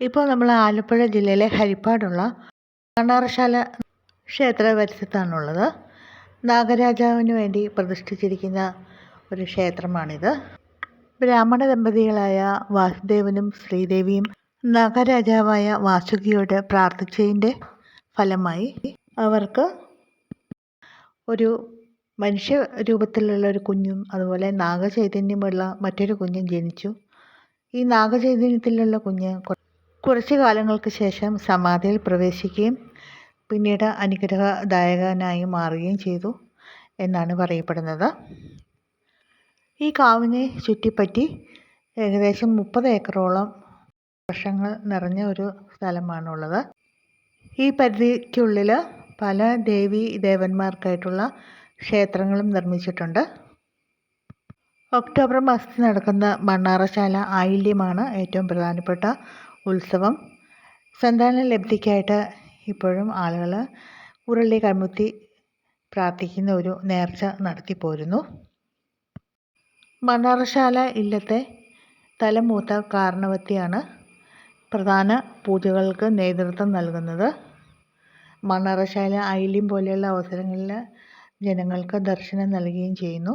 ഇപ്പോൾ നമ്മൾ ആലപ്പുഴ ജില്ലയിലെ ഹരിപ്പാടുള്ള കണ്ണാറശാല ക്ഷേത്ര പരിസരത്താണുള്ളത്. നാഗരാജാവിന് വേണ്ടി പ്രതിഷ്ഠിച്ചിരിക്കുന്ന ഒരു ക്ഷേത്രമാണിത്. ബ്രാഹ്മണ ദമ്പതികളായ വാസുദേവനും ശ്രീദേവിയും നാഗരാജാവായ വാസുകിയോട് പ്രാർത്ഥിച്ചതിന്റെ ഫലമായി അവർക്ക് ഒരു മനുഷ്യ രൂപത്തിലുള്ള ഒരു കുഞ്ഞും അതുപോലെ നാഗചൈതന്യമുള്ള മറ്റൊരു കുഞ്ഞും ജനിച്ചു. ഈ നാഗചൈതന്യത്തിലുള്ള കുഞ്ഞ് കുറച്ച് കാലങ്ങൾക്ക് ശേഷം സമാധിയിൽ പ്രവേശിക്കുകയും പിന്നീട് അനുഗ്രഹദായകനായി മാറുകയും ചെയ്തു എന്നാണ് പറയപ്പെടുന്നത്. ഈ കാവിനെ ചുറ്റിപ്പറ്റി ഏകദേശം മുപ്പത് ഏക്കറോളം വർഷങ്ങൾ നിറഞ്ഞ ഒരു സ്ഥലമാണുള്ളത്. ഈ പരിധിക്കുള്ളിൽ പല ദേവി ദേവന്മാർക്കായിട്ടുള്ള ക്ഷേത്രങ്ങളും നിർമ്മിച്ചിട്ടുണ്ട്. ഒക്ടോബർ മാസത്തിൽ നടക്കുന്ന മണ്ണാറശാല ആയില്യമാണ് ഏറ്റവും പ്രധാനപ്പെട്ട ഉത്സവം. സന്താന ലബ്ധിക്കായിട്ട് ഇപ്പോഴും ആളുകൾ ഉരുളി കമുത്തി പ്രാർത്ഥിക്കുന്ന ഒരു നേർച്ച നടത്തി പോരുന്നു. മണ്ണാറശാല ഇല്ലത്തെ തലമൂത്ത കാരണവത്തിയാണ് പ്രധാന പൂജകൾക്ക് നേതൃത്വം നൽകുന്നത്. മണ്ണാറശാല ഐലിം പോലെയുള്ള അവസരങ്ങളിൽ ജനങ്ങൾക്ക് ദർശനം നൽകുകയും ചെയ്യുന്നു.